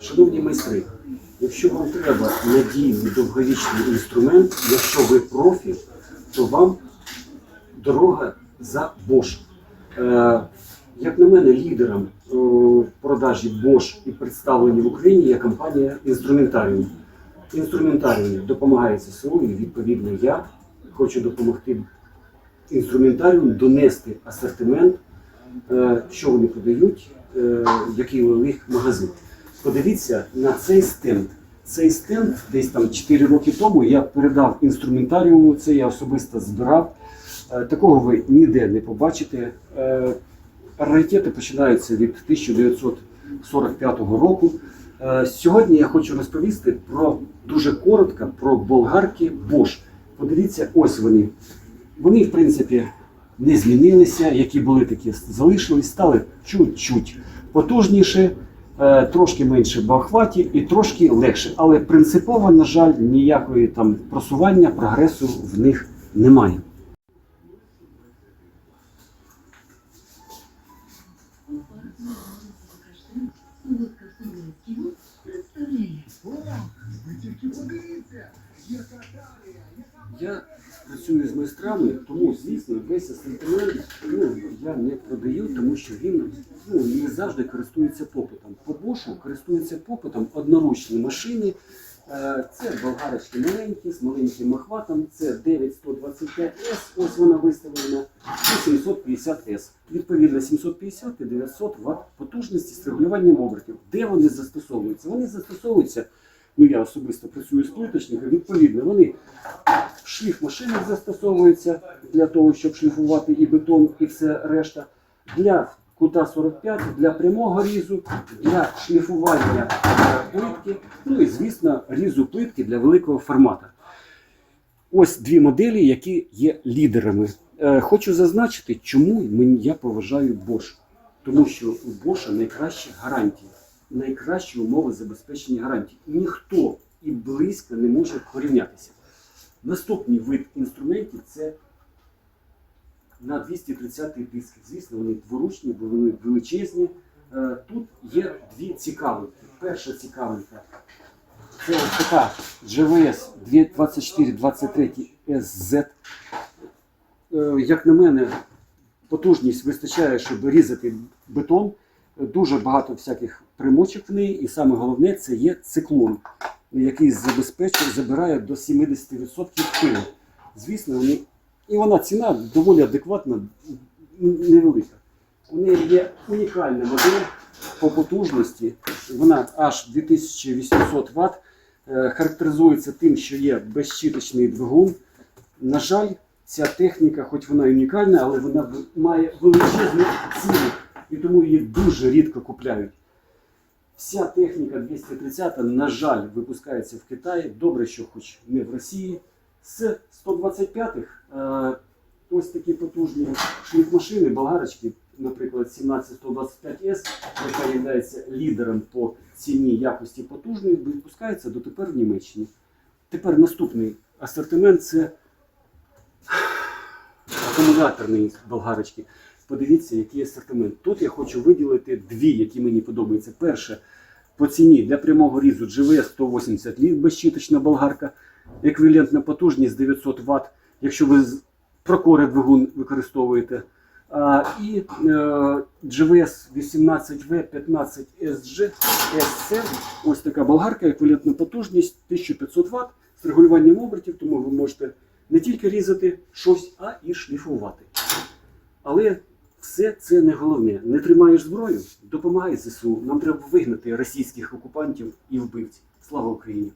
Шановні майстри, якщо вам треба надійний довговічний інструмент, якщо ви профі, то вам дорога за Bosch. Е, як на мене, лідером е, продажі Bosch і представленні в Україні є компанія Інструментаріум. Інструментаріум допомагає ЗСУ і відповідно я хочу допомогти інструментаріум донести асортимент, е, що вони продають, який у них магазин. Подивіться на цей стенд. Цей стенд десь там 4 роки тому я передав інструментаріуму, це я особисто збирав. Е, Такого ви ніде не побачите. Е, Раритети починаються від 1945 року. Е, Сьогодні я хочу розповісти про дуже коротко про болгарки Bosch. Подивіться, ось вони. Вони, в принципі, не змінилися, які були, такі залишились, стали чуть-чуть потужніші, е, трошки менше в охваті і трошки легше. Але принципово, на жаль, ніякої там просування, прогресу в них немає. Я працюю з майстрами, тому, звісно, весь асортимент ну, я не продаю, тому що він ну, не завжди користується попитом. По бошу користуються попитом одноручні машини. Е, Це болгарочки маленькі, з маленьким охватом, це 9125S, ось вона виставлена, і 750S. Відповідно, 750 і 900 Вт потужності з регулюванням обертів. Де вони застосовуються? Вони застосовуються, ну я особисто працюю з плиточником, відповідно, вони шліф машинах застосовуються для того, щоб шліфувати і бетон, і все решта. Для кута 45, для прямого різу, для шліфування плитки, ну і, звісно, різу плитки для великого формату. Ось дві моделі, які є лідерами. Е, Хочу зазначити, чому я поважаю Bosch. Тому що у Bosch найкращі гарантії, найкращі умови забезпечення гарантій. Ніхто і близько не може порівнятися. Наступний вид інструментів це на 230 диск. Звісно, вони дворучні, бо вони величезні. Е, Тут є дві цікавинки. Перша цікавинка це ось така GVS 2423 SZ. Як на мене, потужність вистачає, щоб різати бетон. Дуже багато всяких примочок в неї, і саме головне це є циклон, який забезпечує, забирає до 70% пилу. Звісно, вони, і вона ціна доволі адекватна, невелика. У неї є унікальна модель по потужності. Вона аж 2800 Вт. Е, Характеризується тим, що є безщіточний двигун. На жаль, ця техніка, хоч вона унікальна, але вона має величезну ціну, і тому її дуже рідко купляють. Вся техніка 230, на жаль, випускається в Китаї. Добре, що хоч не в Росії. З 125-х е, ось такі потужні шліфмашини, болгарочки, наприклад, 17125S, яка є лідером по ціні якості потужної, випускається дотепер в Німеччині. Тепер наступний асортимент це акумуляторні болгарочки. Подивіться, який асортимент. Тут я хочу виділити дві, які мені подобаються. Перше, по ціні для прямого різу GVS 180 літ безщіточна болгарка, еквівалентна потужність 900 Вт, якщо ви прокори двигун використовуєте. А, і е, GVS 18V15 SG SC, ось така болгарка, еквівалентна потужність 1500 Вт з регулюванням обертів, тому ви можете не тільки різати щось, а і шліфувати. Але все це не головне. Не тримаєш зброю, допомагай ЗСУ. Нам треба вигнати російських окупантів і вбивців. Слава Україні!